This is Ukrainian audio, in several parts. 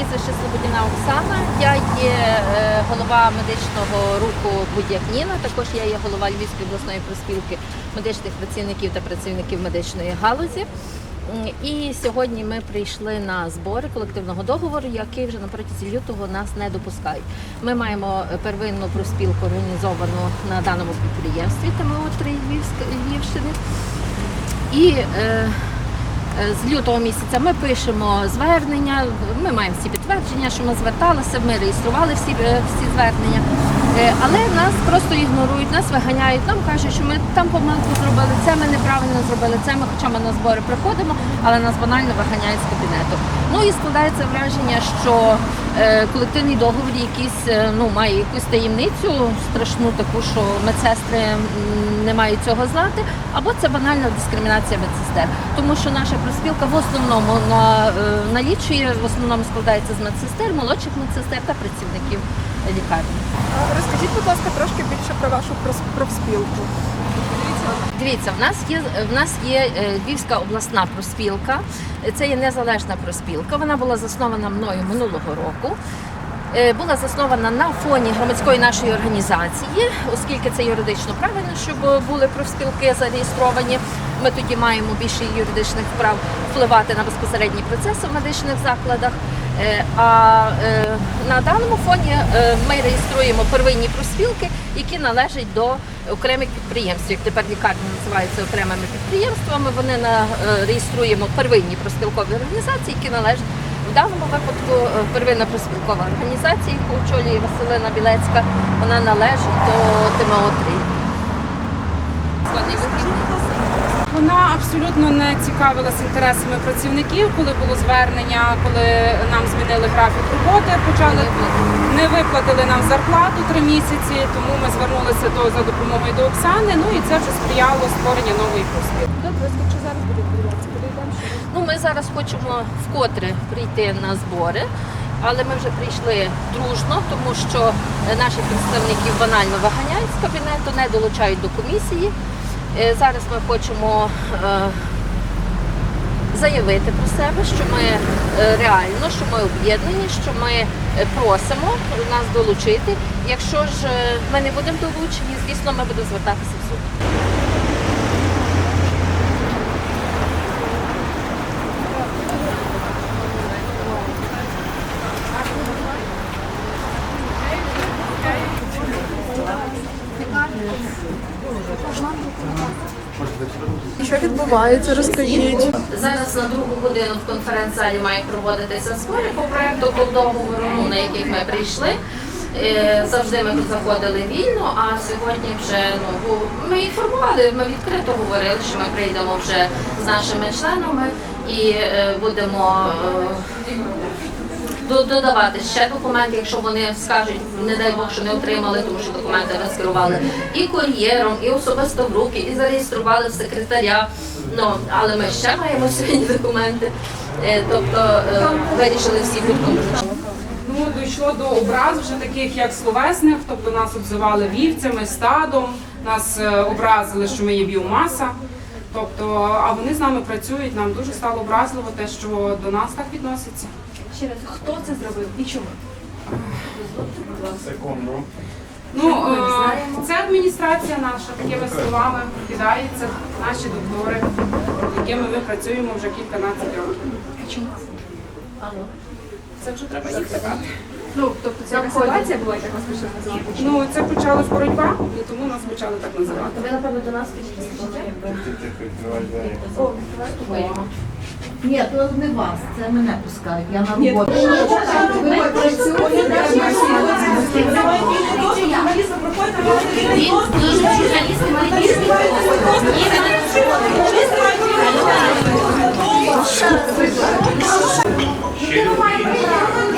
прізвище Слободіна Оксана. Я є е, голова медичного руху Будь-як Ніна. Також я є голова Львівської обласної проспілки медичних працівників та працівників медичної галузі. І сьогодні ми прийшли на збори колективного договору, який вже на протязі лютого нас не допускають. Ми маємо е, первинну проспілку організовану на даному підприємстві ТМО-3 Львівськ- Львівщини. І Е, З лютого місяця ми пишемо звернення, ми маємо всі підтвердження, що ми зверталися, ми реєстрували всі, е, всі звернення. Е, Але нас просто ігнорують, нас виганяють, нам кажуть, що ми там помилку зробили, це ми неправильно зробили, це ми, хоча ми на збори приходимо, але нас банально виганяють з кабінету. Ну і складається враження, що е, колективний договір якийсь е, ну, має якусь таємницю страшну таку, що медсестри не мають цього знати, або це банальна дискримінація медсестер. Тому що наша проспілка в основному на, е, налічує, в основному складається з медсестер, молодших медсестер та працівників лікарні. Розкажіть, будь ласка, трошки більше про вашу профспілку. Дивіться, в нас є в нас є е, Львівська обласна проспілка. Це є незалежна проспілка. Вона була заснована мною минулого року. Е, Була заснована на фоні громадської нашої організації, оскільки це юридично правильно, щоб були профспілки зареєстровані. Ми тоді маємо більше юридичних прав впливати на безпосередні процеси в медичних закладах. Е, А е, на даному фоні ми реєструємо первинні проспілки, які належать до окремих підприємств. Як тепер лікарні називаються окремими підприємствами. Вони на реєструємо первинні проспілкові організації, які належать в даному випадку е, первинна проспілкова організація, яку очолює Василина Білецька, вона належить до ТМО 3 Вона абсолютно не цікавилась інтересами працівників, коли було звернення, коли нам змінили графік роботи, почали не виплатили нам зарплату три місяці, тому ми звернулися до за допомогою до Оксани. Ну і це вже сприяло створенню нової проспілки. Добре, що зараз буде відбуватися? Буде йдемо ще раз. Ну, ми зараз хочемо вкотре прийти на збори, але ми вже прийшли дружно, тому що наших представників банально виганяють з кабінету, не долучають до комісії. Е, Зараз ми хочемо е, заявити про себе, що ми е, реально, що ми об'єднані, що ми просимо нас долучити. Якщо ж ми не будемо долучені, звісно, ми будемо звертатися в суд. Що відбувається, розкажіть. Зараз на другу годину в конференц-залі мають проводитися збори по проекту по договору, ну, на яких ми прийшли. Е, Завжди ми заходили вільно, а сьогодні вже ну ми інформували, ми відкрито говорили, що ми прийдемо вже з нашими членами і е, будемо е, додавати ще документи, якщо вони скажуть, не дай Бог, що не отримали, тому що документи ми скерували і кур'єром, і особисто в руки, і зареєстрували в секретаря. Ну, але ми ще маємо сьогодні документи. Е, Тобто е, вирішили всі гуртом. Ну дійшло до образ вже таких як словесних, тобто нас обзивали вівцями, стадом, нас е, образили, що ми є біомаса. Тобто, а вони з нами працюють. Нам дуже стало образливо те, що до нас так відносяться. Ще раз, хто це зробив і чому? Ну е, це адміністрація наша, такими словами кидається наші доктори, з якими ми працюємо вже кільканадцять років. Це вже треба їх питати. Ну, тобто це яка ситуація була, як вас почали називати? Ну це почалась боротьба, і тому нас почали так називати. Ви, напевно, до нас підійшли. Ні, то не вас, це мене пускають. Я на роботу. Він дуже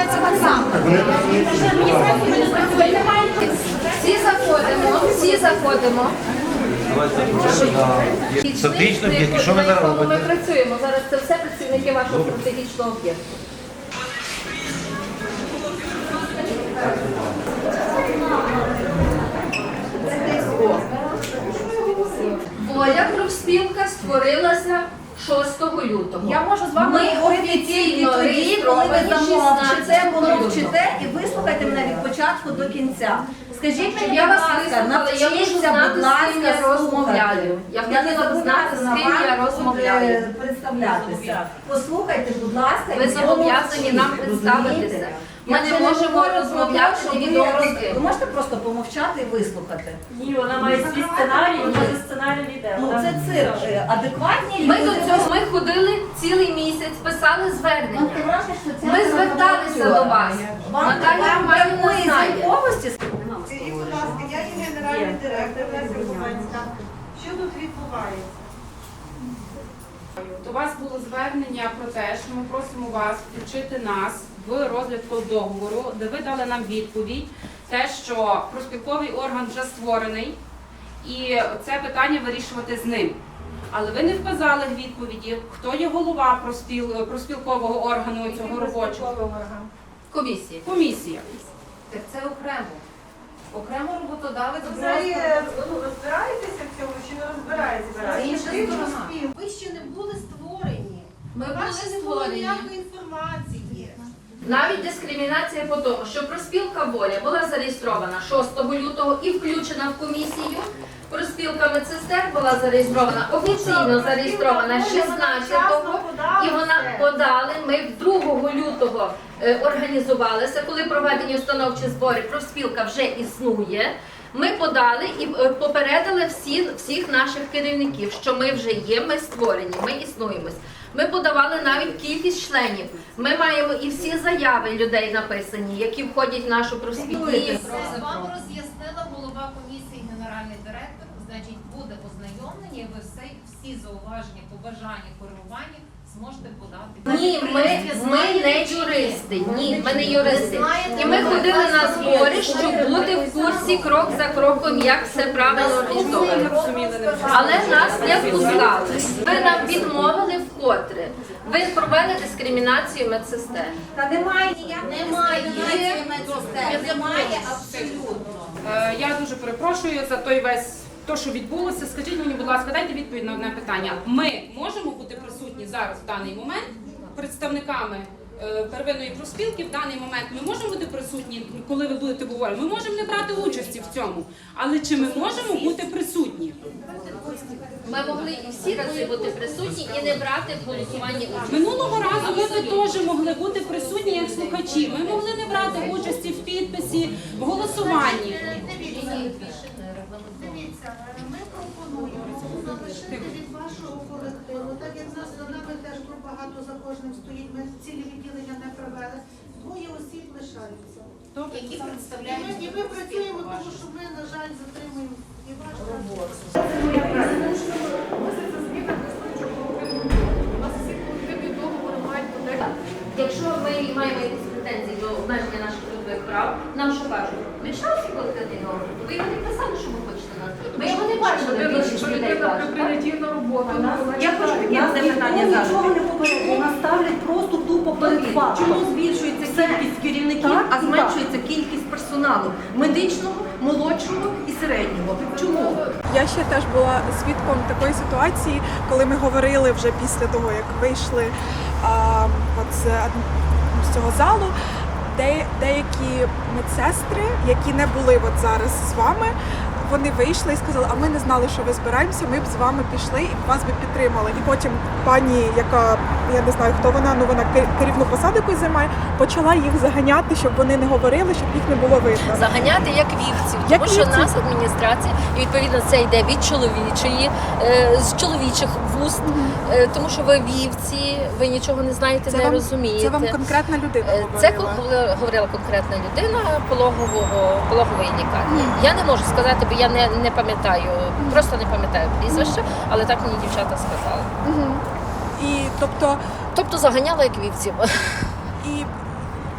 журналісти мають різні Всі заходимо, всі заходимо. Об'єкт. Що ви зараз Ми працюємо. Зараз це все працівники вашого стратегічного об'єкту. створилася 6 лютого. Я можу з вами Ми говорити тільки офіційно тоді, коли ви замовчите, 16 коли лютого. вчите і вислухайте мене від початку до кінця. Скажіть мені, я вас ласка, навчіться, будь ласка, розмовляю. Я хотіла знати, з ким я розмовляю. е, представлятися. Послухайте, будь ласка, Ви зобов'язані нам представитися. Ми не можемо розмовляти що ви можете просто помовчати і вислухати. Ні, вона має свій сценарій, вона за сценарій не йде. Ну це цирк. Адекватні Ми до цього ми ходили цілий місяць, писали звернення. це Ми зверталися до вас. Вам Романівна знає. Скажіть, будь ласка, я є генеральний директор Леся Що тут відбувається? До вас було звернення про те, що ми просимо вас включити нас в розгляд договору, де ви дали нам відповідь, те, що проспілковий орган вже створений, і це питання вирішувати з ним. Але ви не вказали відповіді, хто є голова проспіл, проспілкового органу цього робочого Комісії. комісія. Так це окремо. Окремо роботодавець Ви взагалі е, ну, розбираєтеся в цьому чи не розбираєтеся? Це інша Ви сторона. Ви ще не були створені. Ми У були вас не було створені. ніякої інформації. Навіть дискримінація по тому, що проспілка воля була зареєстрована 6 лютого і включена в комісію. Проспілка медсестер була зареєстрована офіційно зареєстрована 16-го. І вона подали. Ми 2 лютого е, організувалися, коли проведені установчі збори. Профспілка вже існує. Ми подали і е, попередили всі, всіх наших керівників, що ми вже є, ми створені, ми існуємось. Ми подавали навіть кількість членів. Ми маємо і всі заяви людей написані, які входять в нашу просвітність. Вам роз'яснила голова комісії, генеральний директор. Значить, буде ознайомлення, ви все, всі зауваження, побажання, коригування зможете подати. Ні, ми, ми не юристи. Ні, ми не юристи. І ми ходили на збори, щоб бути в курсі крок за кроком, як все правильно організовано. Але нас не впускали. Ви нам відмовили вкотре. Ви провели дискримінацію медсестер. Та немає ніякої Немає. дискримінації медсестер. Немає абсолютно. Е, Я дуже перепрошую за той весь то, що відбулося. Скажіть мені, будь ласка, дайте відповідь на одне питання. Ми можемо зараз в даний момент представниками е, первинної профспілки. В даний момент ми можемо бути присутні, коли ви будете говорити. Ми можемо не брати участі в цьому, але чи ми можемо бути присутні? Ми могли і всі рази бути присутні і не брати в голосуванні участь. Минулого разу би теж могли бути присутні як слухачі. Ми могли не брати участі в підписі, в голосуванні. Дивіться, е, ми пропонуємо залишити від вашого колективу, нас за нами теж тут багато за кожним стоїть, ми цілі відділення не провели. Двоє осіб лишаються. Які І ми, і ми працюємо, тому що ми, на жаль, затримуємо і ваш роботу. Якщо ми маємо якісь претензії до обмеження наших трудових прав, нам що кажуть? Ми читали колективний договір? Ви його не писали, що хочете нас. Ми його не бачили, більшість людей бачить. Я хочу таке запитання зараз. Нічого не попередили, нас ставлять просто тупо перед фактом. Чому збільшується кількість керівників, Так, а зменшується кількість персоналу медичного, молодшого і середнього? Чому? Я ще теж була свідком такої ситуації, коли ми говорили вже після того, як вийшли а, от з цього залу. Де, деякі медсестри, які не були от зараз з вами, вони вийшли і сказали, а ми не знали, що ви збираємося, ми б з вами пішли і вас би підтримали. І потім пані, яка я не знаю, хто вона, ну вона керівну посаду якусь займає, почала їх заганяти, щоб вони не говорили, щоб їх не було видно. Заганяти як вівців, Як тому що вівців? нас адміністрація, і відповідно це йде від чоловічої, е, з чоловічих вуст, е, тому що ви вівці, ви нічого не знаєте, не вам, розумієте. це вам конкретна людина Е, Це говорила. говорила- конкретна людина пологового пологової лікарні. Я не можу сказати, бо я не, не пам'ятаю, просто не пам'ятаю прізвище, але так мені дівчата сказали. І тобто, Тобто заганяла як вівців. і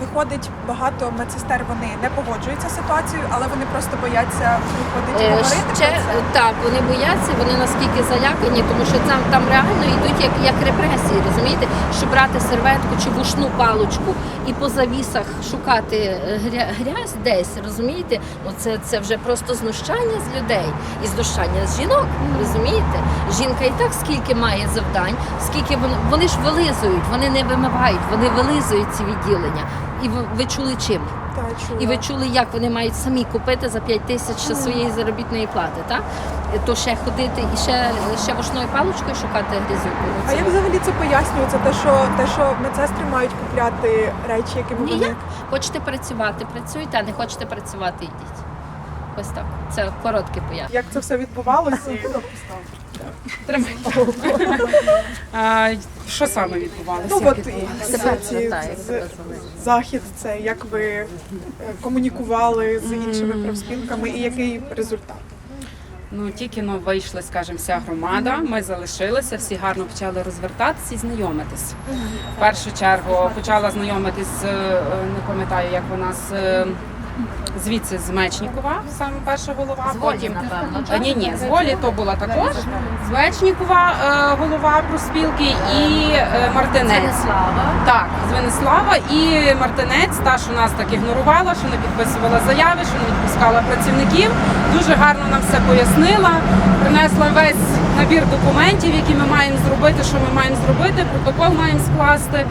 виходить, багато медсестер вони не погоджуються з ситуацією, але вони просто бояться виходить Е, говорити Ще про це. так, вони бояться, вони наскільки залякані, тому що там, там реально йдуть як, як репресії, розумієте? Що брати серветку чи вушну паличку і по завісах шукати е, грязь десь, розумієте? Ну це, це вже просто знущання з людей і знущання з жінок, розумієте? Жінка і так скільки має завдань, скільки вони, вони ж вилизують, вони не вимивають, вони вилизують ці відділення. І ви, ви чули чим? Та, чула. І ви чули, як вони мають самі купити за 5 тисяч ще своєї заробітної плати, так? То ще ходити і ще, ще вушною паличкою шукати грізюку. Ну, А як взагалі це пояснюється? Те, що те, що медсестри мають купляти речі, якими вони Ніяк. Хочете працювати, працюйте, а не хочете працювати, йдіть. Ось так. Це коротке пояснення. як це все відбувалося? Тримай. А, Що саме відбувалося? Ну от? Себе ці- з- себе захід, це як ви е, комунікували з іншими профспілками і який результат? Ну тільки но вийшли, скажімо, вся громада. Ми залишилися, всі гарно почали розвертатися і знайомитись. В першу чергу почала знайомитись, з, е, не пам'ятаю, як вона з е, звідси з Мечнікова, саме перша голова. З Волі, потім напевно, ні, ні, з волі то була також. З Мечнікова е, голова профспілки і е, Мартинець. Слава. Так, з Венеслава і Мартинець, та, що нас так ігнорувала, що не підписувала заяви, що не відпускала працівників. Дуже гарно нам все пояснила. Принесла весь набір документів, які ми маємо зробити, що ми маємо зробити, протокол маємо скласти.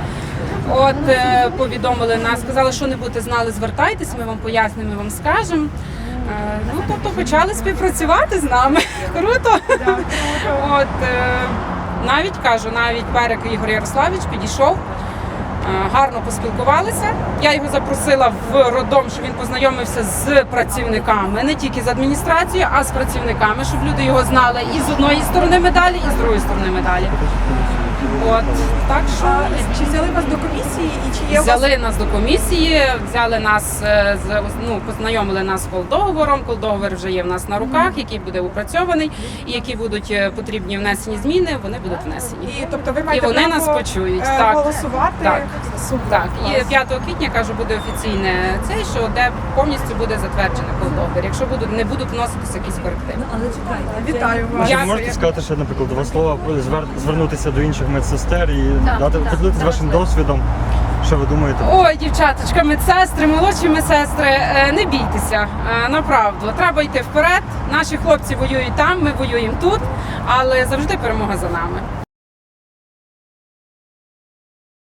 От е, повідомили нас, сказали, що не будете знали, звертайтесь, ми вам пояснимо, ми вам скажемо. Е, ну тобто почали співпрацювати з нами. Круто. От е, навіть кажу, навіть Перек Ігор Ярославович підійшов. Гарно поспілкувалися. Я його запросила в роддом, щоб він познайомився з працівниками, не тільки з адміністрацією, а з працівниками, щоб люди його знали і з одної сторони медалі, і з другої сторони медалі. От так що чи взяли вас до комісії і чи є у вас взяли нас до комісії, взяли нас е, з ну, познайомили нас з колдоговором. Колдоговор вже є в нас на руках, який буде опрацьований, і які будуть е, потрібні внесені зміни, вони будуть внесені. і тобто ви маєте вони право, нас почують, е, так. голосувати? Так. Супер. Так, і клас. 5 квітня кажу, буде офіційне це, що де повністю буде затверджено колдоговір, якщо будуть не будуть вноситися якісь корективи. Вітаю вас. Я- Чи можете сказати ще, наприклад, два слова звер- звернутися до інших медсестер і Так, дати так, поділитися вашим так. досвідом, що ви думаєте? Ой, дівчаточка, медсестри, молодші медсестри, е, не бійтеся, е, направду. Треба йти вперед. Наші хлопці воюють там, ми воюємо тут, але завжди перемога за нами.